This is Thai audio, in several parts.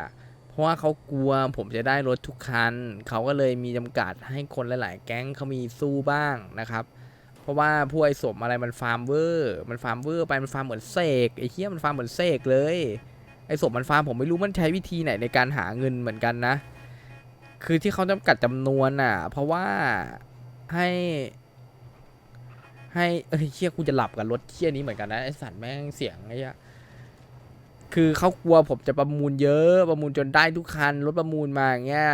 อะ เพราะว่าเขากลัวผมจะได้รถทุกคัน เขาก็เลยมีจำกัดให้คนหลายๆ แก๊งเขามีสู้บ้างนะครับ เพราะว่าพวกไอ้สมอะไรมันฟาร์มเวอร์ มันฟาร์มเวอร์ไปมันฟาร์มเหมือนเสกไอ้เหี้ยมันฟาร์มเหมือนเสกเลย ไอ้สมมันฟาร์มผมไม่รู้มันใช้วิธีไหนในการหาเงินเหมือนกันนะ คือที่เขาจำกัดจำนวนอะ เพราะว่าให้ให้เอ้ยเชี่ยกูจะหลับกับรถเชี่ยนี้เหมือนกันนะไอสัตว์แม่งเสียงไอ้เหี้ย คือเขากลัวผมจะประมูลเยอะ ประมูลจนได้ทุกคันรถประมูลมาอย่างเงี้ย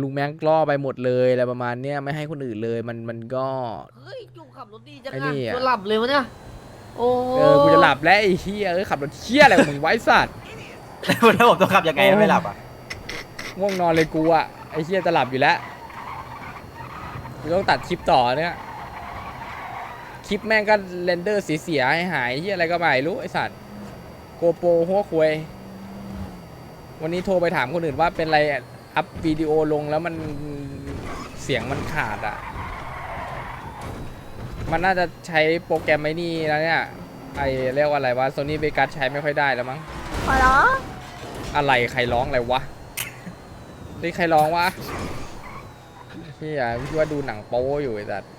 ลุงแม่งกล้อไปหมดเลยอะไรประมาณเนี้ยไม่ให้คนอื่นเลยมันมันก็ เฮ้ยจุกขับรถดีจังไอ้อะนี่อะตัวหลับเลยวะเนี่ยโอ้เออกูจะหลับแล้วไอ้เหี้ยเอ้ยขับรถเชี่ยอะไรของมึงไวะไอ้สัตว์แล้วผมต้องขับยังไงให้ไม่หลับอะง่วงนอนเลยกูอะไอ้เชี่ยจะหลับอยู่แล้วกูต้องตัดคลิปต่อเนี่ยคลิปแม่งก็เรนเดอร์เสียๆให้หายเหียอะไรก็ไม่รู้ไอสัตว์ โกโปรหัวควย วันนี้โทรไปถามคนอื่นว่าเป็นไรอัพวิดีโอลงแล้วมันเสียงมันขาดอะมันน่าจะใช้โปรแกรมไอ้นี่แล้วเนี่ย ไอเรียกว่าอะไรวะโซนี่เบกัสใช้ไม่ค่อยได้แล้วมั้งขอร้องอะไรใครร้องอะไรวะนี่ใครร้องวะพี่อะพี่ว่าดูหนังโป๊อยู่ไอ้สัตว์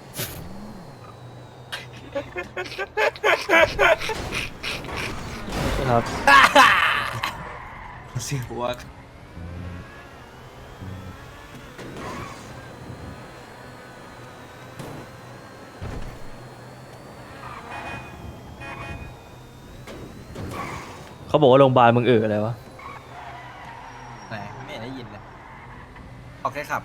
ครับเสียหัวเขาบอกว่าโรงพยาบาลมึงเอออะไรวะ ไหนไม่เห็นได้ยินเลยโอเคขับ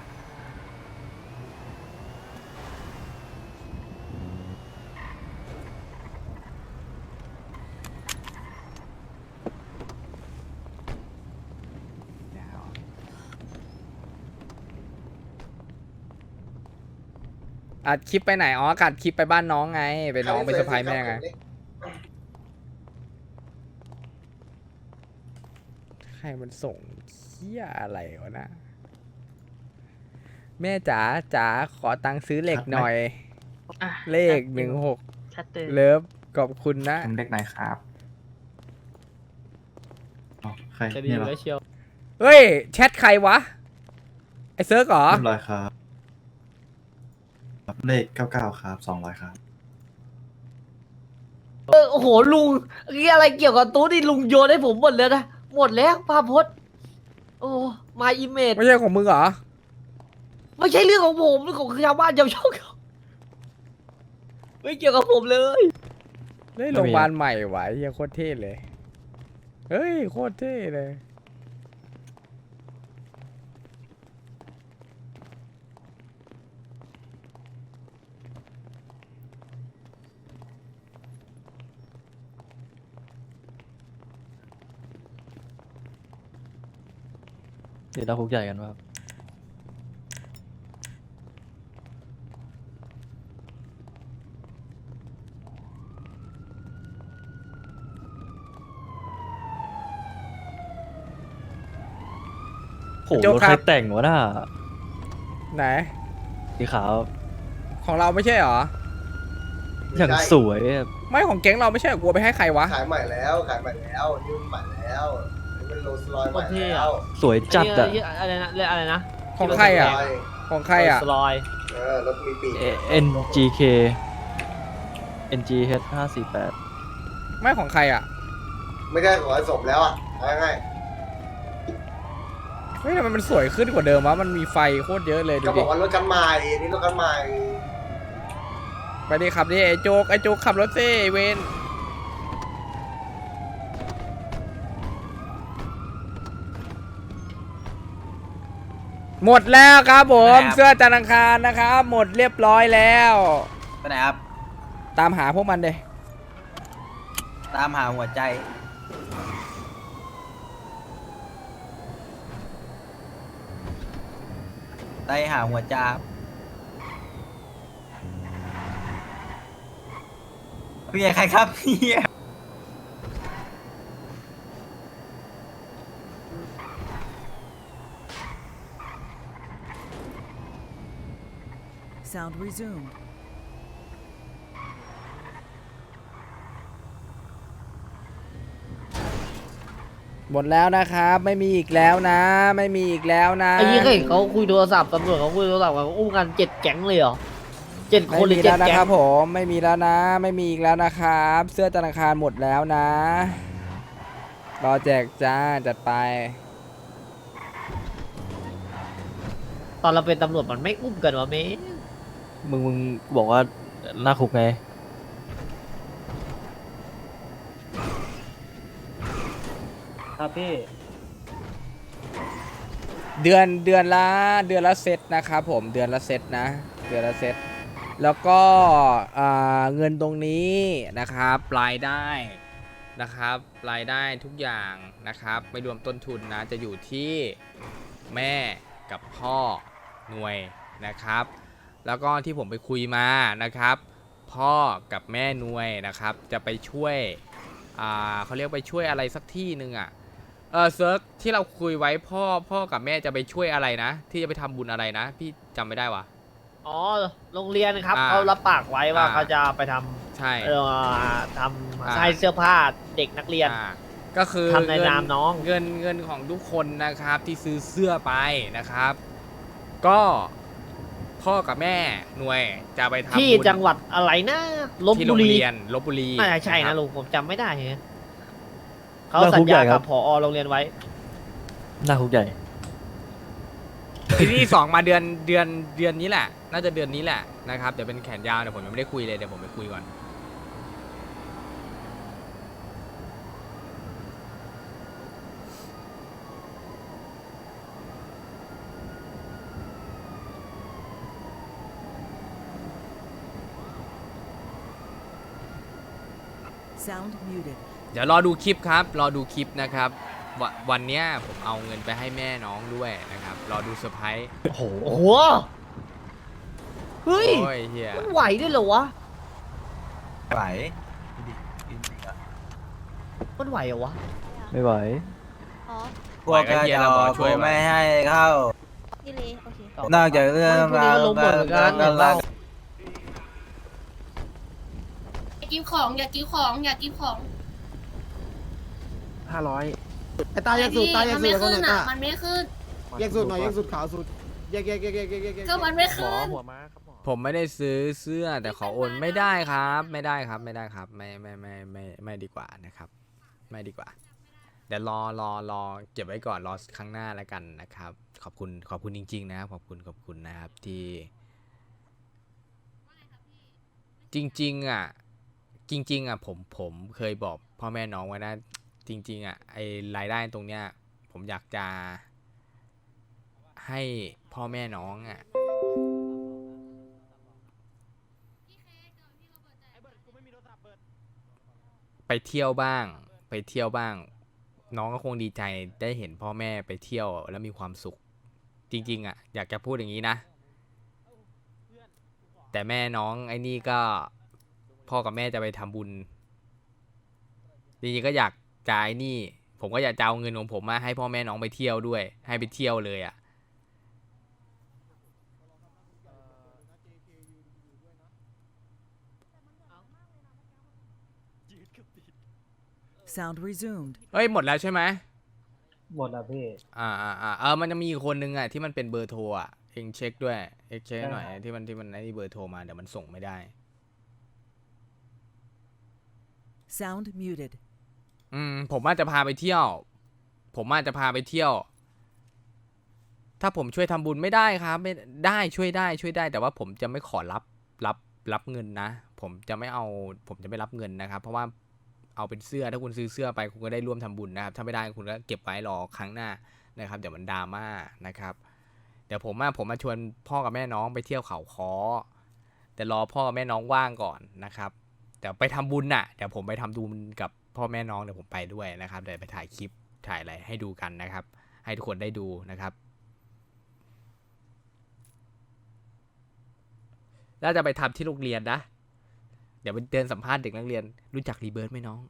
อัดคลิปไปไหน อ๋ออัดคลิปไปบ้านน้องไง ไปน้องไปสะพายแม่ไง ใครมันส่งเที่ยอะไรวะนะ แม่จ๋าจ๋าขอตังค์ซื้อเหล็กหน่อย อะเลขหนึ่งหกชัดเจนเลิฟขอบคุณนะ ผมเด็กไหนครับอ๋อใครจะดีเนี่ยเหรอแล้วเชียว เฮ้ย แชทใครวะ ไอเซิร์กเหรอ เรียบร้อยครับ เลขเก้าเก้าครับสองร้อยครับ เออโอ้โหลุงนี่อะไรเกี่ยวกับตู้นี่ลุงโยนให้ผมหมดเลยนะหมดแล้วภาพพจน์โอ้มาอิเมจไม่ใช่ของมึงเหรอ ไม่ใช่เรื่องของผมเรื่องของชาวบ้านชาวช่องเขาไม่เกี่ยวกับผมเลยเล่นโรงพยาบาลใหม่วะเฮียโคตรเท่เลย เฮ้ย โคตรเท่เลย เดี๋ยวเราคุกใหญ่กันว่าโหโจ๊กรถครัใครบ แต่งวะน่ะไหน สีขาวของเราไม่ใช่เหรอ อย่างสวยอะไม่ของแก๊งเราไม่ใช่เหรอกลัวไปให้ใครวะ ขายใหม่แล้ว ขายใหม่แล้วยืมใหม่แล้วนี่ เป็นโรลส์รอยซ์ใหม่โคตรเท่แล้อะวสวยจัดอะเยอะไรนะเรียกอะไรนะของใครอะรอยของใครอะสลอยเออรถมีปีก เอ่อ NGK NGH ห้าสี่แปดไม่ของใครอะ ไม่ใช่ของไอ้สมแล้วอะเอาง่ายเฮ้ยทำไมมันสวยขึ้นกว่าเดิมวะ มันมีไฟโคตรเยอะเลยๆดูก็บดิ อกว่ารถคันใหม่นี่รถคันใหม่ ไปดิขับดิไอโจ๊กไอโจ๊กขับรถซิไอ้เวน หมดแล้วครับผมครับเสื้อจันทร์อังคารนะครับ หมดเรียบร้อยแล้ว ไปไหนครับ ตามหาพวกมันเลยตามหาหัวใจไปหาหัวจาบพี่ใครครับพี่ Sound resumed. หมดแล้วนะครับ ไม่มีอีกแล้วนะ ไม่มีอีกแล้วนะ ไอ้ยี่เคยเห็นเขาคุยโทรศัพท์ตำรวจเขาคุยโทรศัพท์กันอุ้มกันเจ็ดแก๊งเลยเหรอเจ็ดคไม่นหรืมีอเจ็แล้ดวนะแก๊ครังบผมไม่มีแล้วนะ ไม่มีอีกแล้วนะครับ เสื้อธนาคารหมดแล้วนะ รอแจกจ้าจัดไป ตอนเราเป็นตำรวจมันไม่อุ้มกันวะเม มึงมึงบอกว่าหน้าคุกไง ครับพี่ เดือนเดือนละเดือนละเซตนะครับผมเดือนละเซตนะ เดือนละเซตแล้วก็อ่าเงินตรงนี้นะครับรายได้นะครับรายได้ทุกอย่างนะครับ ไม่รวมต้นทุนนะจะอยู่ที่แม่กับพ่อหน่วยนะครับ แล้วก็ที่ผมไปคุยมานะครับ พ่อกับแม่หน่วยนะครับ จะไปช่วยอ่าเขาเรียกไปช่วยอะไรสักที่หนึ่งอะเออเซิร์ฟที่เราคุยไว้พ่อพ่อกับแม่จะไปช่วยอะไรนะ ที่จะไปทำบุญอะไรนะ พี่จำไม่ได้วะ อ๋อ โรงเรียนครับอ่าเขารับปากไว้ว่าอ่า เขาจะไปทำใช่เอ่อทอ่าำใส่เสื้อผ้าเด็กนักเรียนอ่าก็คือทำในเงินามน้อง เงินเงินของทุกคนนะครับที่ซื้อเสื้อไปนะครับ ก็ พ่อกับแม่หน่วยจะไปทำที่บุญจังหวัดอะไรนะลบที่โรบุงรีเรียนลบบุรีน่าจะใช่คนะรับลุงผมจำไม่ได้ฮะเขาแล้วสัคุญกใหญ่ญาครักับบผอโรงเรียนไว้ หน้าคุกใหญ่ที่ที่สองมาเดือนเดือนเดือนนี้แหละ น่าจะเดือนนี้แหละนะครับเดี๋ยวเป็นแขนยาวเดี๋ยวผมยังไม่ได้คุยเลยเดี๋ยวผมไปคุยก่อน เดี๋ยวรอดูคลิปครับ รอดูคลิปนะครับวะวันเนี้ยผมเอาเงินไปให้แม่น้องด้วยนะครับ รอดูเซอร์ไพรส์ โอ้โหโอ้โหเฮ้ย โอ้ยเฮียมันไหวด้วยเหรอวะ ไหวดูดิจริงๆอะมันไหวเหรอวะ ไม่ไหวอ๋อพวกกระจอกกูไม่ให้เข้าดีเลยโอเคนอกจากเรื่องพวกนี้ก็ล้มหมดเหมือนกันการรัก อยา กกินของ อยากกินของ อยากกินของห้าร้อยไอ้ตาแยกสูตรตาแยกมันสูตไม่รแล้วก็ขึ้นไหนอะตามันไม่ขึ้นแยกสูตรหน่อยแยกสูตรขาวสูตรแยกแยกแยกแยกแยกแยกแยกก็มันไม่หมอขึ้นหัวม้าครับหมอผมไม่ได้ซื้อเสื้อแต่ขอโอนไม่ได้ครับ ไม่ได้ครับ ไม่ได้ครับ ไม่ไม่ไม่ไม่ไม่ดีกว่านะครับ ไม่ดีกว่า เดี๋ยวรอรอรอเก็บไว้ก่อนรอครั้งหน้าแล้วกันนะครับ ขอบคุณขอบคุณจริง ๆ นะครับ ขอบคุณขอบคุณนะครับที่ จริง ๆ อะ จริง ๆอะผมผมเคยบอกพ่อแม่น้องไว้นะ จริง ๆอะไอรายได้ตรงเนี้ย ผมอยากจะ ให้พ่อแม่น้องอะไปเที่ยวบ้าง ไปเที่ยวบ้าง น้องก็คงดีใจได้เห็นพ่อแม่ไปเที่ยวแล้วมีความสุข จริง ๆ อะ อยากจะพูดอย่างนี้นะ แต่แม่น้องไอ้นี่ก็ พ่อกับแม่จะไปทำบุญจริงๆก็อยากจะไอ้นี่ ผมก็อยากจะเอาเงินของผมมาให้พ่อแม่น้องไปเที่ยวด้วย ให้ไปเที่ยวเลยอะ Sound resumed. เฮ้ยหมดแล้วใช่ไหมหมดอะพี่อ่าอ่าอ่าเออมันจะมีอีกคนนึงอะที่มันเป็นเบอร์โทรอะเองเช็คด้วยเอ็กเช็คหน่อยที่มันที่มันไอ้นี่เบอร์โทรมาเดี๋ยวมันส่งไม่ได้ Sound muted. อืมผมอาจจะพาไปเที่ยว ผมอาจจะพาไปเที่ยว ถ้าผมช่วยทำบุญไม่ได้ครับ ไม่ได้ช่วยได้ช่วยได้ แต่ว่าผมจะไม่ขอรับรับรับเงินนะ ผมจะไม่เอา ผมจะไม่รับเงินนะครับ เพราะว่าเอาเป็นเสื้อถ้าคุณซื้อเสื้อไปคุณก็ได้ร่วมทำบุญนะครับ ถ้าไม่ได้คุณก็เก็บไว้รอครั้งหน้านะครับเดี๋ยวมันดราม่านะครับ เดี๋ยวผมมาผมมาชวนพ่อกับแม่น้องไปเที่ยวเขาคอแต่รอพ่อกับแม่น้องว่างก่อนนะครับ เดี๋ยวไปทำบุญน่ะเดี๋ยวผมไปทำบุญกับพ่อแม่น้องเดี๋ยวผมไปด้วยนะครับเดี๋ยวไปถ่ายคลิปถ่ายอะไรให้ดูกันนะครับ ให้ทุกคนได้ดูนะครับแล้วจะไปทำที่โรงเรียนนะเดี๋ยวไปเดินสัมภาษณ์เด็กนักเรียน รู้จักรีเบิร์ดไหมน้อง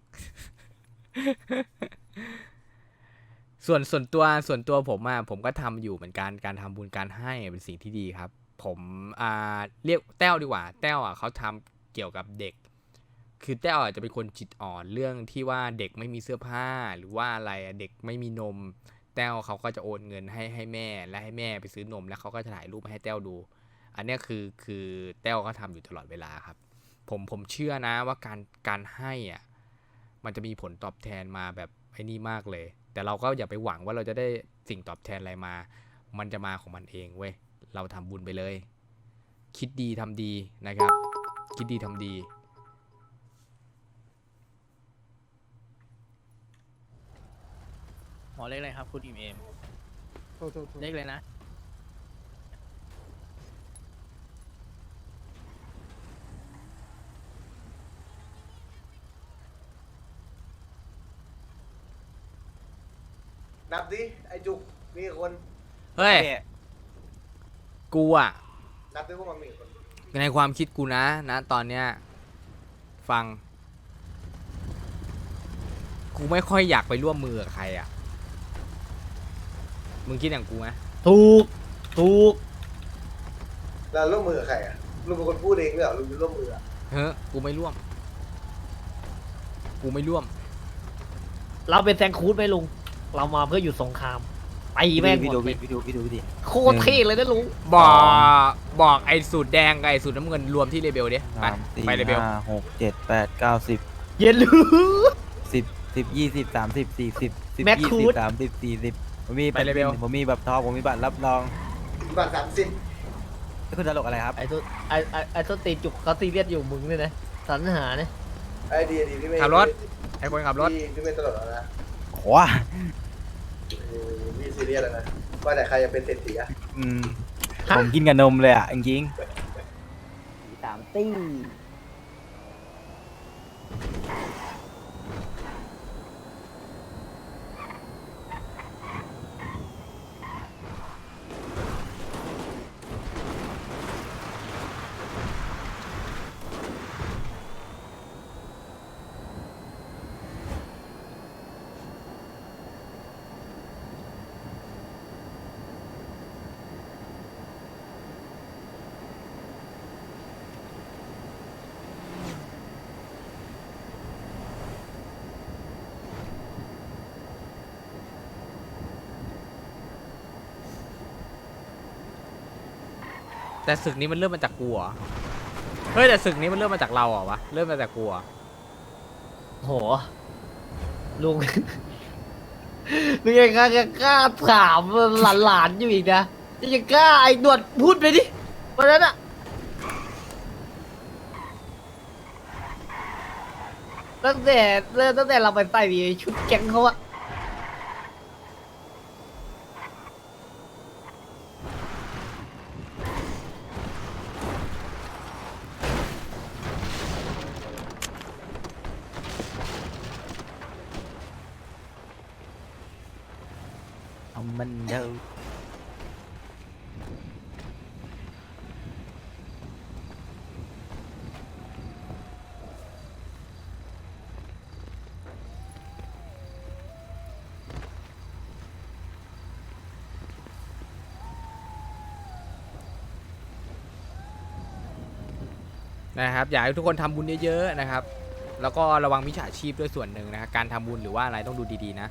ส่วนส่วนตัวส่วนตัวผมอะผมก็ทำอยู่เหมือนกันการทำบุญการให้เป็นสิ่งที่ดีครับ ผมอ่าเรียกแต้วดีกว่า แต้วอะเขาทำเกี่ยวกับเด็ก คือแต้วอาจจะเป็นคนจิตอ่อนเรื่องที่ว่าเด็กไม่มีเสื้อผ้าหรือว่าอะไรเด็กไม่มีนม แต้วเขาก็จะโอนเงินให้ให้แม่ และให้แม่ไปซื้อนม แล้วเขาก็จะถ่ายรูปมาให้แต้วดู อันนี้คือคือแต้วก็ทำอยู่ตลอดเวลาครับ ผมผมเชื่อนะว่าการการให้อะมันจะมีผลตอบแทนมาแบบไอ้นี่มากเลย แต่เราก็อย่าไปหวังว่าเราจะได้สิ่งตอบแทนอะไรมา มันจะมาของมันเองเว้ยเราทำบุญไปเลย คิดดีทำดีนะครับ คิดดีทำดี หมอเลขอะไรครับคุณอิมเอมโทษโทษโทษเลขเลยนะนับดิไอ้จุกมีกี่คนเฮ้ย กูอะนับดิพวกมันมีกี่คนในความคิดกูนะนะตอนเนี้ยฟัง กูไม่ค่อยอยากไปร่วมมือกับใครอะ มึงคิดอย่างกูไหมถูก ถูกแล้วร่วมมือกับใครอะลุงเป็นคนพูดเองด้วยเหรอลุงจะร่วมมืออะเฮ้ยกูไม่ร่วม กูไม่ร่วมเราเป็นแซงคูดไหมลุง เรามาเพื่อหยุดสงครามไปแม่งหพี่มดูดเลยพี่ดูพี่ดูพี่ดิโคตรเท่เลยนะลุงบอกบอกไอ้สูตรแดงกับไอ้สูตรน้ำเงินรวมที่เลเบลดิไปสามสี่ไปเลเบลห้าหกเจ็ดแปดเก้าสิบเย็นลือ สิบสิบยี่สิบสามสิบสี่สิบสิบแม็กยี่คูสิด บสามสิบสี่สิบ ผมมีไปเลเวลผมมีแบบทองผมมีบัตรรับรองบัตรสามสิบแล้วคุณตลกอะไรครับไอ้ตัวไอ้ไอ้ไอ้ตัวตีนจุกเขาซีเรียสอยู่มึงเนี่ยนะสรรหาเนี่ยไอ้ดีดีพี่ไม่ขับรถ ไอ้คนขับรถ พี่พี่ไม่ตลกแล้วนะว้าเออพี่ซีเรียสแล้วนะว่าแต่ใครจะเป็นเศรษฐีอะอืมผมกินกับนมเลยอะจริงสามตี้ แต่ศึกนี้มันเริ่มมาจากกูเหรอเฮ้ยแต่ศึกนี้มันเริ่มมาจากเราเหรอวะเริ่มมาจากกูเหรอโหลุง ลุงยังกล้ากล้าถามหลานๆอยู่อีกนะยังกล้าไอ้หนวดพูดไปดิวันนั้นอะตั้งแต่เริ่มตั้งแต่เราไปใส่ชุดแก๊งเขาอะ นะครับอยากให้ทุกคนทำบุญเยอะๆนะครับ แล้วก็ระวังมิจฉาชีพด้วยส่วนหนึ่งนะครับการทำบุญหรือว่าอะไรต้องดูดีๆนะ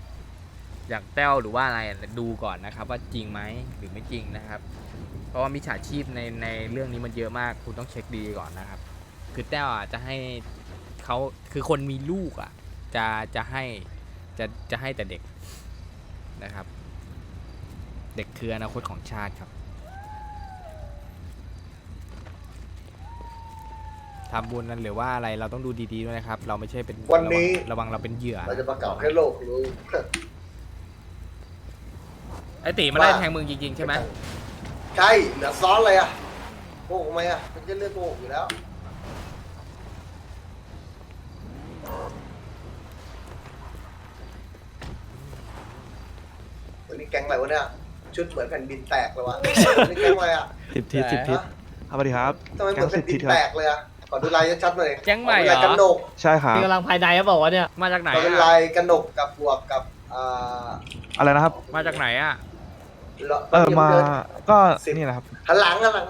อย่างแต้วหรือว่าอะไรดูก่อนนะครับ ว่าจริงไหมหรือไม่จริงนะครับ เพราะว่ามิจฉาชีพในในเรื่องนี้มันเยอะมาก คุณต้องเช็คดีก่อนนะครับ คือแต้วอะจะให้เขาคือคนมีลูกอะจะจะให้จะจะให้แต่เด็กนะครับ เด็กคืออนาคตของชาติครับ ทำบุญนั้นหรือว่าอะไรเราต้องดูดีๆด้วยนะครับ เราไม่ใช่เป็นวันนี้ ระวังระวังเราเป็นเหยื่อเราจะประกาศให้โลกรู้ ไอตีมันไล่ว่า แทงมึงจริงๆใช่ไหมใช่เหลือซ้อนเลยอะโกหกไหมอะมันจะเรื่องโกหกอยู่แล้ว วันนี้แก๊งอะไรวะเนี่ย ชุดเหมือนแผ่นดินแตกเลยวะ วันนี้แก๊งอะไรอะสิบทิศสิบทิศสวัสดีครับทำไมเหมือนแผ่นดินแตกเลยอะ ขอดูลายชัดๆหน่อยแก๊งใหม่ขอดูเหรลายกระหนอกใช่ครับ มีกำลังภายในเขาบอกว่าเนี่ยมาจากไหนขอเป็นอะลายกระหนกกับบวกกับอ่าอะไรนะครับ มาจากไหนอะเออมาก็สิบนี่แหละครับหันหลังหันหลัง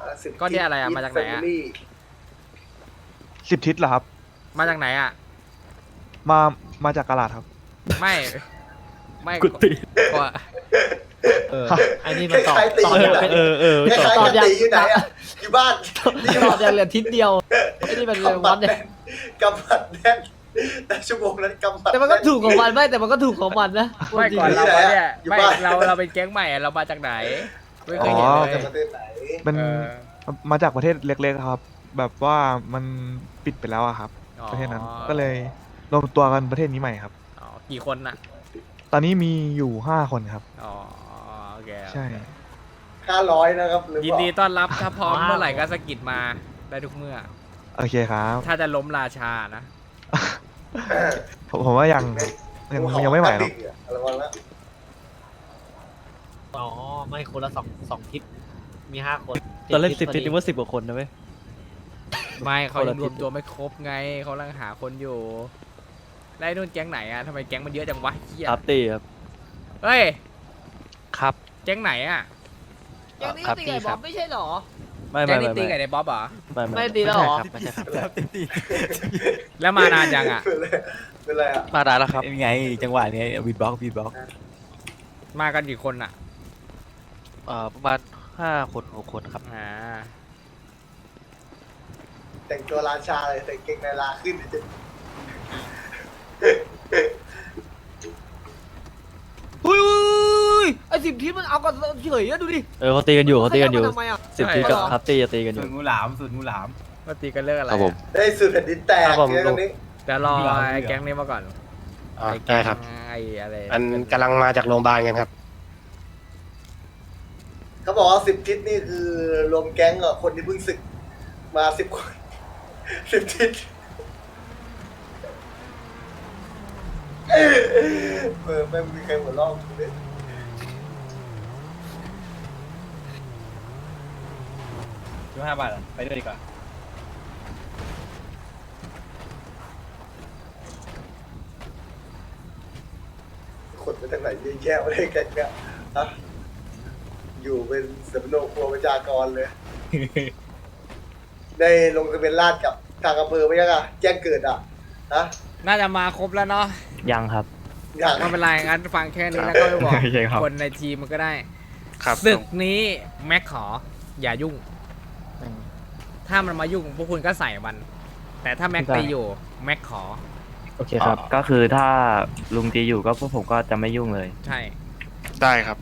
อ่าสิบก็เนี่ยอะไรอะมาจากไหนอะ Family สิบทิศเหรอครับ มาจากไหนอะมามาจากกะลาดครับ ไม่ ไม่กุฏิก็ เออไอ้นี่มันตอบคล้ายๆตีตอบอยู่อย่างไหน เออเออคล้ายๆกันตีอยู่ไหนอะอยู่บ้านตอบอย่างเหลือทิศเดียวไอ้นี่มันเลยกำวับัดดเนี่แน่ยนกำบัดแน่นแต่ชั่วโมงนั้นกำบัดแต่มันก็ถูกของมันไม่แต่มันก็ถูกของมันนะไม่ก่อนอยู่เราไหนมาอะเนี่ยอยู่ไม่บ้านเราเราเป็นแก๊งใหม่อะเรามาจากไหนไม่เคยเห็นอ๋อเลจะยประเทศไหนเป็นเออ มาจากประเทศเล็กๆครับ แบบว่ามันปิดไปแล้วอะครับอ๋อประเทศนั้นก็เลยรวมตัวกันประเทศนี้ใหม่ครับ อ๋อกี่คนน่ะตอนนี้มีอยู่ห้าคนครับ อ๋อโอเค ใช่ ห้าร้อยนะครับหรือยินดีต้อนรับถ้าพร้อมเมื่อไหร่ก็สะกิดมาได้ทุกเมื่อ โอเคครับ ถ้าจะล้มราชานะ ผมผมว่ายังยังยังไม่ไหวหรอก อะไรวะละอ๋อ ไม่คนละสองสองทิศมีห้าคนตอนเล่นสิบพทิอศดีนึกว่าสิบกว่าคนนะเว้ย ไม่เขาคนยัละงทิรศวมตัวไม่ครบไงเขากำลังหาคนอยู่แล้วไอ้นู่นแก๊งไหนอะทำไมแก๊งมันเยอะจังวะเฮียครับตีครับ เฮ้ยครับ แก๊งไหนอะอย่างนี้ก็ตีไก่บอมไม่ใช่เหรอ ไม่แก๊ไม่งนี้ไม่ตีกับไอ้บ๊อบเหรอไม่ไม่ตีแล้วเหรอ ไม่ใช่ครับแล้วมานานยังอะเป็นไรเป็นไรอะมาได้แล้วครับเป็นไงจังหวะนี้วีดบล็อกวีดบล็อกมากันกี่คนอะเอ่อประมาณห้าคนหกคนครับอ่าแต่งตัวราชาเลยแต่งเกงในลาขึ้นจะ สิบทิศมันเอากันเฉยอะดูดิเออเขาตีกันอยู่เขาตีกันอยู่ทำไมอะสิบทิศกับครับตีจะตีกันอสูยู่ ตรงูหลามสูตรงูหลามว่าตีกันเรื่องอะไรครับผมอะได้สุดแผ่นดินแตกครับผม เนี่ยตรงนี้ เดี๋ยวรอเหลือไอ้เหลือแก๊งนี้มาก่อนอ่าไอ้แก๊ได้งครับ ไอ้อะไรอันกำลังมาจากโรงพยาบาลกันครับ เขาบอกว่าสิบทิศนี่คือรวมแก๊งอะคนที่เพิ่งศึกมาสิบคน สิบทิศเออไม่มีใครหัวเราะกูเลย ยี่ห้าบาทอะไปด้วยดีกว่าขนมาจากไหนเยอะแยะเลยแก๊งเนี่ยฮะอยู่เป็นสำนกครัวประชากรเลย ได้ลงทะเบียนราษฎร์กับทางอำเภอไหมยังอะแจ้งเกิดอะฮะน่าจะมาครบแล้วเนาะยังครับ อย่างไม่เป็นไรงั้นฟังแค่นี้แล้วก็ไปบอกโอเคครับ คนในทีมมันก็ได้ครับศึกนี้แม็กขอ อย่ายุ่ง ถ้ามันมายุ่งพวกคุณก็ใส่มัน แต่ถ้าแม็กตีอยู่แม็กขอ โอเคครับ ก็คือถ้าลุงตีอยู่ก็พวกผมก็จะไม่ยุ่งเลย ใช่ ได้ครับ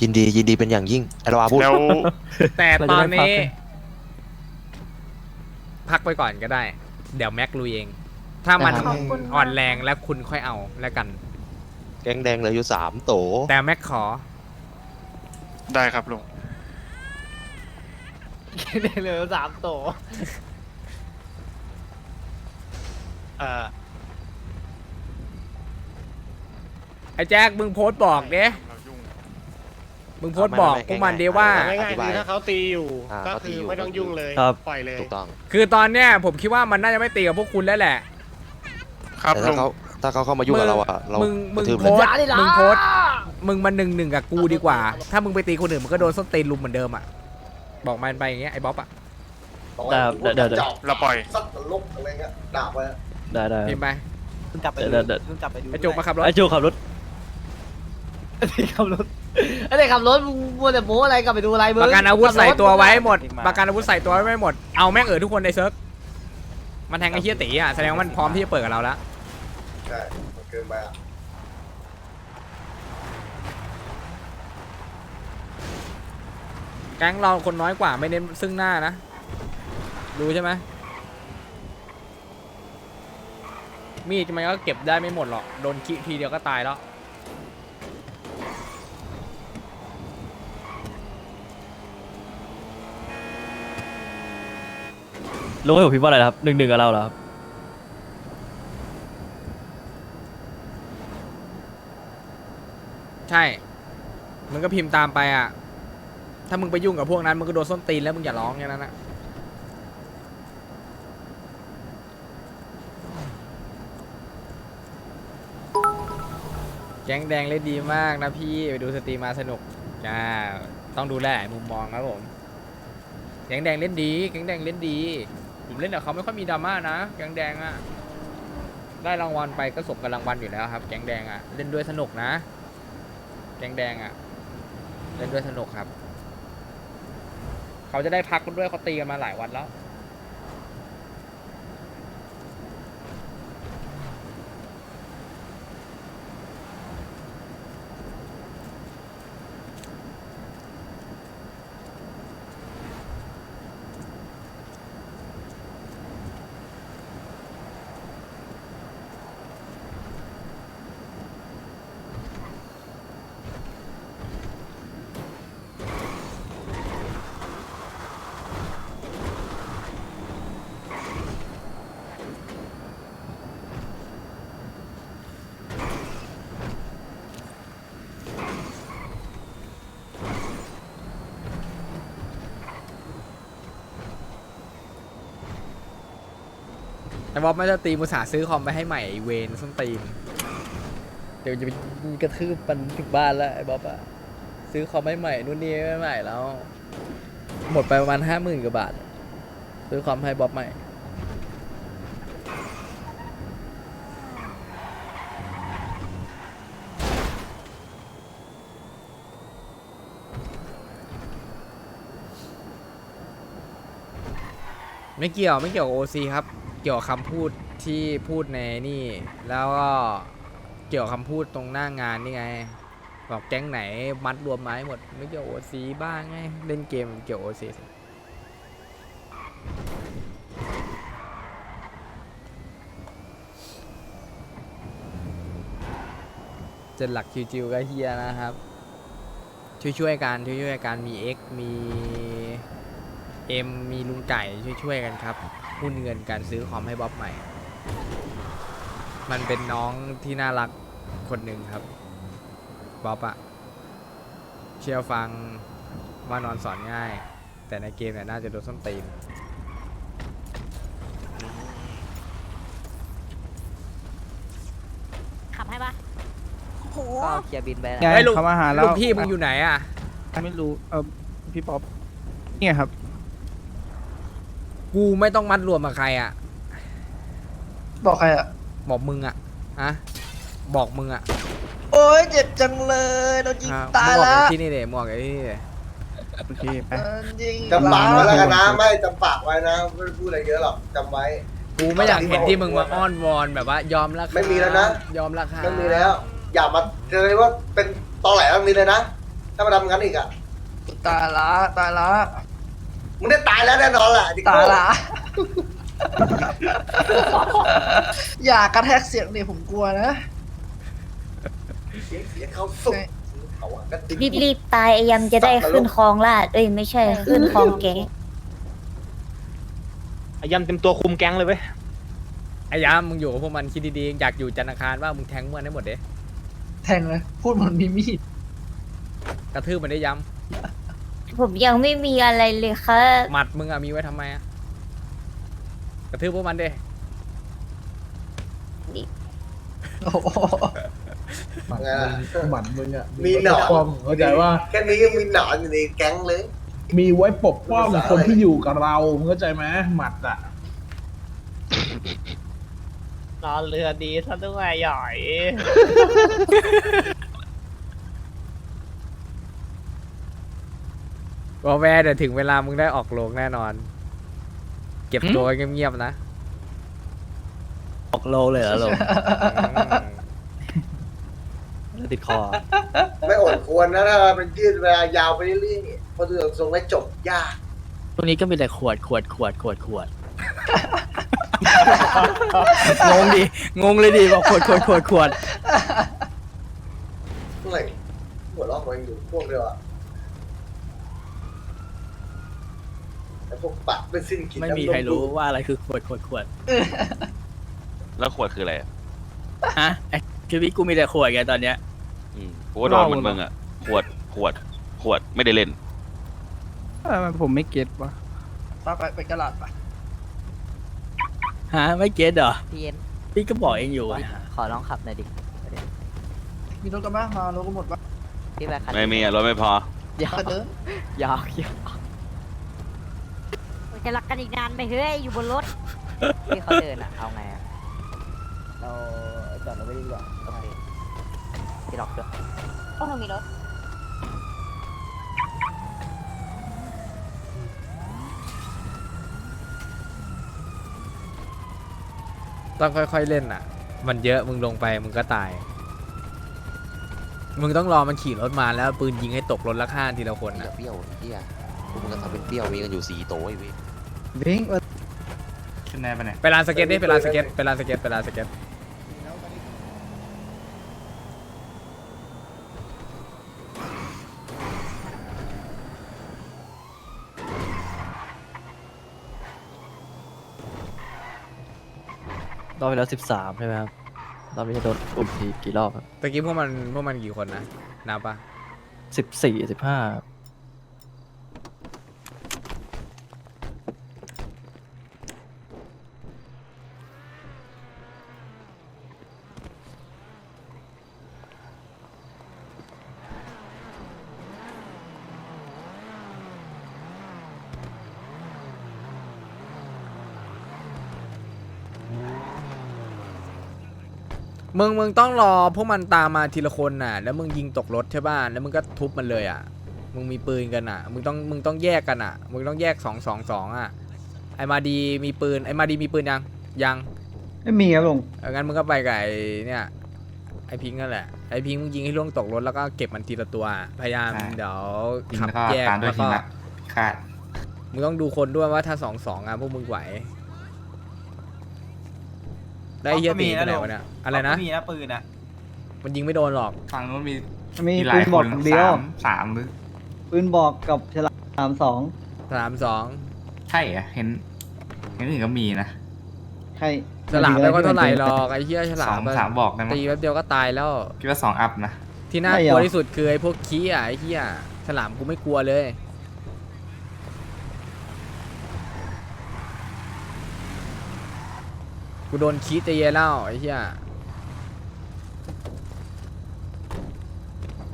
ยินดียินดีเป็นอย่างยิ่งไอรอพูด แล้ว แต่ตอนนี้เราจะได้พักไหมพักไปก่อนก็ได้ เดี๋ยวแม็กลุยเอง ถ้ามันขอบคุณอ่อนแรงแล้วคุณค่อยเอาแล้วกัน แกงแดงเหลืออยู่สามโต แต่แม็กขอ ได้ครับลุง ได้เลยสามโตเอ่อไอ้แจ็คมึงโพสต์บอกเด้เรายุ่งมึงโพสต์บอกพวกมันเดีว่า ง่ายๆคือถ้าเขาตีอยู่ อ่าก็เขาตีคืออยู่ ไม่ต้องยุ่งเลยครับ ปล่อยเลย ถูกต้องคือตอนเนี้ยผมคิดว่ามันน่าจะไม่ตีกับพวกคุณแล้วแหละ ครับแต่ลุถ้างเขาถ้าเขาเข้ามายุ่งกับเราอะเรามึงมึงกระทืบโพเลย สต์มึงโพสต์มึงมาหนึ่งหนึ่งกับกูดีกว่า ถ้ามึงไปตีคนอื่นมันก็โดนส้นตีนลุมเหมือนเดิมอะ บอกมันไปอย่างเงี้ยไอ้บ๊อบอะบอกว่าได้ได้ได้จับเราปล่อย สัตว์นรกอะไรเงี้ยดาบไว้ได้ได้ พิมพ์ไปเพิ่งกลับไปดูเดี๋ยวเดี๋ยว เพิ่งกลับไปดูไอ้จุกมาขับรถไอ้จูขับรถไอ้เด็กขับรถไอ้เด็กขับรถมึงมัวแต่โม้อะไรกลับไปดูอะไรมึงประกันอาวุธใส่ตัวไว้หมดขับรถประกันอาวุธใส่ตัวไว้ไม่หมดเอาแม่งเอ๋อทุกคนในเซิร์ฟมันแทงไอ้เฮียตีอะแสดงว่ามันพร้อมที่จะเปิดกับเราแล้วใช่มันเกินไปอะ แก๊งเราคนน้อยกว่าไม่เน้นซึ่งหน้านะรู้ใช่ไหมมีดมันก็เก็บได้ไม่หมดหรอก โดนคิทีเดียวก็ตายแล้ว ลุงให้ผมพิมพ์ว่าอะไรนะครับหนึ่งหนึ่งกับเราเหรอครับใช่มึงก็พิมพ์ตามไปอะ ถ้ามึงไปยุ่งกับพวกนั้นมึงก็โดนส้นตีนแล้วมึงอย่าร้องแค่นั้นนะแก๊งแดงเล่นดีมากนะพี่ไปดูสตรีมมาสนุกจ้าต้องดูแลหลายมุมมองครับผมแก๊งแดงเล่นดีแก๊งแดงเล่นดี ผมเล่นกับเขาไม่ค่อยมีดราม่านะแก๊งแดงอะได้รางวัลไปก็สมกับรางวัลอยู่แล้วครับ แก๊งแดงอะเล่นด้วยสนุกนะ แก๊งแดงอะเล่นด้วยสนุกครับ เขาจะได้พักกันด้วยเขาตีกันมาหลายวันแล้ว แต่ว่าไม่จะตีมุสาห์ซื้อคอมไปให้ใหม่ไอเวนส้นตีน เดี๋ยวจะไปกระทืบมันถึงบ้านแล้วไอ้บ๊อบอะซื้อคอมให้ใหม่นู่นนี่ให้ใหม่แล้ว หมดไปประมาณห้าหมื่นกว่าบาท ซื้อคอมให้บ๊อบใหม่ ไม่เกี่ยวไม่เกี่ยวกับโอซีครับ เกี่ยวกับคำพูดที่พูดในนี่ แล้วก็เกี่ยวกับคำพูดตรงหน้างานนี่ไง บอกแก๊งไหนมัดรวมไม้หมด ไม่เกี่ยวโอซีบ้างไง เล่นเกมเกี่ยวโอซีจนหลักคิวๆก็เฮียนะครับ ช่วยๆกันช่วยๆกันมี X มี เอ็มมีลุงไก่ช่วยๆกันครับหุ้นเงินการซื้อคอมให้บ๊อบใหม่ มันเป็นน้องที่น่ารักคนหนึ่งครับบ๊อบอะเชื่อฟังว่านอนสอนง่าย แต่ในเกมเนี่ยน่าจะโดนส้นตีนขับให้ปะก็เคลียร์บินไปแล้วเฮ้ยลุง เขามาหาแล้วลุงพี่มึงอยู่ไหนอะไม่รู้ เออพี่ป๊อปเนี่ยครับ กูไม่ต้องมัดรวมกับใครอะบอกใครอะ บอกมึงอะอะบอกมึงอะโอ้ยเจ็บจังเลยโดนยิงอะตายมึงบอกละไอ้ที่นี่เดหมวกไอ้ที่นี่เดโอเคไปยิงจำปากไว้แล้วกันนะ ไม่จำปากไว้นะไม่ได้พูดอะไรเยอะหรอกจำไว้ กูไม่อยากเห็นที่มึงมาอ้อนวอนแบบว่ายอมราคาไม่มีแล้วนะ ยอมราคาไม่มีแล้ว อย่ามาเจอเลยว่าเป็นตอแหลแบบนี้เลยนะ ถ้ามาทำงั้นอีกอะตายละตายละ มึงได้ตายแล้วแน่นอนแหละดิโก้ตายละ อย่ากระแทกเสียงเนี่ยผมกลัวนะ เสียงเสียงเขาสุกเขาอะก็ดิ้นรีบรีบตายไอ้ยำจะได้ขึ้นคลองลาด เอ้ยไม่ใช่ขึ้นคลองแก๊งยำเต็มตัวคุมแก๊งเลยเว้ยไอ้ยามมึงอยู่กับพวกมันคิดดีๆ อยากอยู่จันทร์อังคารว่ามึงแทงมันได้หมดเด้แทงเลย พูดเหมือนมีมีดกระทืบมันได้ย้ ผมยังไม่มีอะไรเลยค่ะำหมัดมึงอะมีไว้ทำไมอะกระทืบพวกมันเด้โอ้โหไงล่ะหมันมึงอะมีหนอนความเข้าใจว่า แค่นี้ยังมีหนอนอยู่ในแก๊งเลย มีไว้ปกป้องคนที่อยู่กับเรามึงเข้าใจไหมหมัดอะ นอนเรือดีซะด้วยหย่อย บอกแม่เดี๋ยวถึงเวลามึงได้ออกโรงแน่นอน เก็บตัวเงียบๆนะออกโลเลยเหรอโลอืมติดคอ ไม่อดควรนะถ้าเป็นยืดเวลายาวไปเรื่อยๆพอดูทรงแล้วจบยากตรงนี้ก็มีแต่ขวดขวดขวดขวดขวดงงดิงงเลยดิบอกขวดขวดขวดขวดเมื่อไหร่หัวเราะมันอยู่พวกเดียวอะแต่ พวกปัดไม่สิ้นกินไม่มีใครรู้ว่าอะไรคือขวดขวดขวดแล้วขวดคืออะไรฮะไอชีวิตกูมีแต่ขวดไงตอนเนี้ยกูก็โดนเหมือนมึงอะ ขวด ขวด ขวด ไม่ได้เล่นผมไม่เก็ตว่ะไปไปกระดาษไปฮะ ไม่เก็ตเหรอ พี่เอ็นพี่ก็บอกเองอยู่ไงขอลองขับหน่อยดิ มีรถกันบ้างมารถกันหมดปะพี่แบคคันไม่มีอะรถไม่พอหยอกเดินหยอกหยอกโอ จะรักกันอีกนานไหมเฮ้ยอยู่บนรถที่เขาเดินอะเอาไงอะเราจอดรถไว้ดีกว่าโอเคพี่ล็อกด้วยโอ้หนูมีรถต้องค่อยๆเล่นอะ มันเยอะมึงลงไปมึงก็ตาย มึงต้องรอมันขี่รถมาแล้วปืนยิงให้ตกรถละข้างทีละคนอย่าอะเปรี้ยวไอ้เฮียพวกมึงก็ทำเป็นเปรี้ยวมีกันอยู่สี่โตวไอ้เว้ย วิ่งขึ้นได้ปะเนี่ยไปลานสเก็ตดิไปลานสเก็ตไปลานสเก็ตไปลานสเก็ตรอบไปแล้วสิบสามใช่ไหมครับ รอบนี้โดนอุ้มทีกี่รอบครับตะกี้พวกมันพวกมันกี่คนนะนับปะสิบสี่สิบห้า มึงมึงต้องรอพวกมันตามมาทีละคนน่ะ แล้วมึงยิงตกรถใช่ป่ะแล้วมึงก็ทุบมันเลยอะ มึงมีปืนกันอะ มึงต้องมึงต้องแยกกันอะ มึงต้องแยกสองสองสองอะ ไอมาดีมีปืนไอมาดีมีปืนยังยังไม่มีครับลุงเอองั้นมึงก็ไปกับไอเนี่ยไอพิงค์นั่นแหละไอพิงค์มึงยิงให้ล่วงตกรถแล้วก็เก็บมันทีละตัว พยายามเดี๋ยวขับแยกแล้วก็ คาดมึงต้องดูคนด้วยว่าถ้าสองสองอะพวกมึงไหว ได้เฮียตีไปไหนวะเนี่ยอะไรนะ มีนะปืนอะมันยิงไม่โดนหรอก ฝั่งนู้นมีมีปืนบอกเดียวสามหรือปืนบอกกับฉลามสองสามสองใช่อะเห็นเห็นอื่นก็มีนะใช่ฉลามไปก็เท่าไหร่หรอกไอ้เหี้ยฉลาสอมงอะสามบอกได้มั้ยตีแป๊บเดียวก็ตายแล้ว คิดว่าสองอัพนะ ที่น่ากลัวที่สุดคือไอ้พวกขี้อะไอ้เหี้ยฉลามกูไม่กลัวเลย กูโดนขี้ตีแล้วไอ้เหี้ย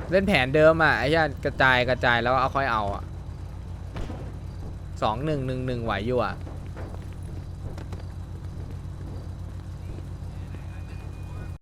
เล่นแผนเดิมอะไอ้เหี้ยกระจายกระจายแล้วเอาค่อยเอาอะสองหนึ่งหนึ่งหนึ่งไหวอยู่อะ